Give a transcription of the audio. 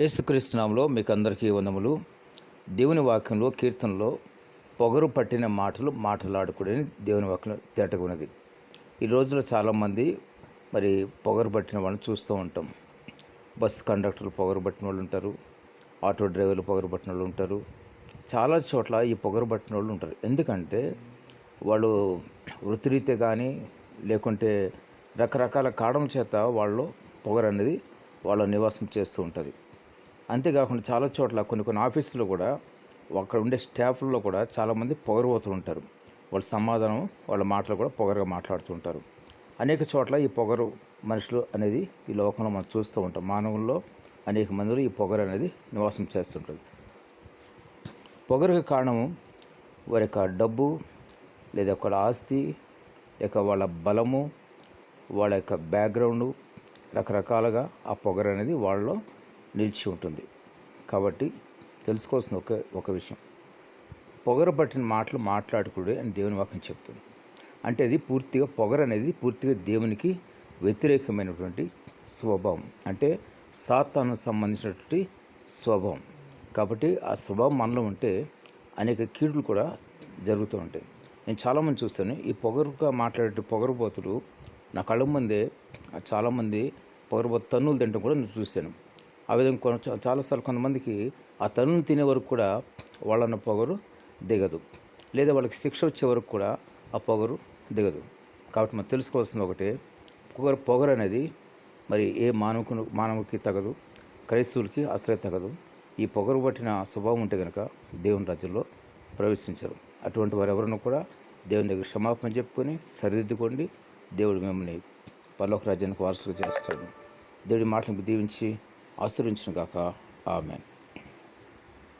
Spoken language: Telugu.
యేసుక్రీస్తునాంలో మీకు అందరికీ వందములు. దేవుని వాక్యంలో కీర్తనలో పొగరు పట్టిన మాటలు మాట్లాడుకుని దేవుని వాక్యం తేటగా ఉన్నది ఈ రోజులో చాలామంది మరి పొగరు పట్టిన వాళ్ళని చూస్తూ ఉంటాం. బస్సు కండక్టర్లు పొగరు పట్టిన వాళ్ళు ఉంటారు. ఆటో డ్రైవర్లు పొగరు పట్టిన వాళ్ళు ఉంటారు. చాలా చోట్ల ఈ పొగరు పట్టిన వాళ్ళు ఉంటారు. ఎందుకంటే వాళ్ళు వృత్తిరీత్యా కానీ లేకుంటే రకరకాల కారణం చేత వాళ్ళు పొగరు అనేది వాళ్ళ నివాసం చేస్తూ ఉంటుంది. అంతేకాకుండా చాలా చోట్ల కొన్ని కొన్ని ఆఫీసులో కూడా అక్కడ ఉండే స్టాఫ్లో కూడా చాలామంది పొగరుపోతూ ఉంటారు. వాళ్ళ సమాధానం వాళ్ళ మాటలు కూడా పొగరుగా మాట్లాడుతూ ఉంటారు. అనేక చోట్ల ఈ పొగరు మనుషులు అనేది ఈ లోకంలో మనం చూస్తూ ఉంటాం. మానవుల్లో అనేక మందిలో ఈ పొగరు అనేది నివాసం చేస్తుంటుంది. పొగరుకి కారణము వారి యొక్క డబ్బు లేదా ఒక ఆస్తి లేక వాళ్ళ బలము వాళ్ళ యొక్క బ్యాక్గ్రౌండు రకరకాలుగా ఆ పొగరు అనేది వాళ్ళలో నిలిచి ఉంటుంది. కాబట్టి తెలుసుకోవాల్సిన ఒక ఒక విషయం. పొగరు పట్టిన మాటలు మాట్లాడకూడదు అని దేవుని వాక్యం చెప్తుంది. అంటే అది పూర్తిగా పొగర అనేది పూర్తిగా దేవునికి వ్యతిరేకమైనటువంటి స్వభావం. అంటే సాతాను సంబంధించినటువంటి స్వభావం. కాబట్టి ఆ స్వభావం మనలో ఉంటే అనేక కీడులు కూడా జరుగుతూ ఉంటాయి. నేను చాలామంది చూస్తాను ఈ పొగరుగా మాట్లాడే పొగరుబోతులు నా కళ్ళ ముందే చాలామంది పొగరుబోతు తన్నులు తింటాం కూడా నేను చూశాను. ఆ విధంగా కొన చాలాసార్లు కొంతమందికి ఆ తనును తినే వరకు కూడా వాళ్ళన్న పొగరు దిగదు. లేదా వాళ్ళకి శిక్ష వచ్చే వరకు కూడా ఆ పొగరు దిగదు. కాబట్టి మనం తెలుసుకోవాల్సింది ఒకటే పొగరు పొగరు అనేది మరి ఏ మానవుకు మానవుకి తగదు క్రైస్తవులకి అసలే తగదు. ఈ పొగరు పట్టిన స్వభావం ఉంటే కనుక దేవుని రాజ్యంలో ప్రవేశించరు. అటువంటి వారు ఎవరైనా కూడా దేవుని దగ్గర క్షమాపణ చెప్పుకొని సరిదిద్దుకోండి. దేవుడు మిమ్మల్ని పర్లోక రాజ్యానికి వారసులు చేస్తాడు. దేవుడి మాటలకు దీవించి ఆశ్రయించిన ఆమెన్.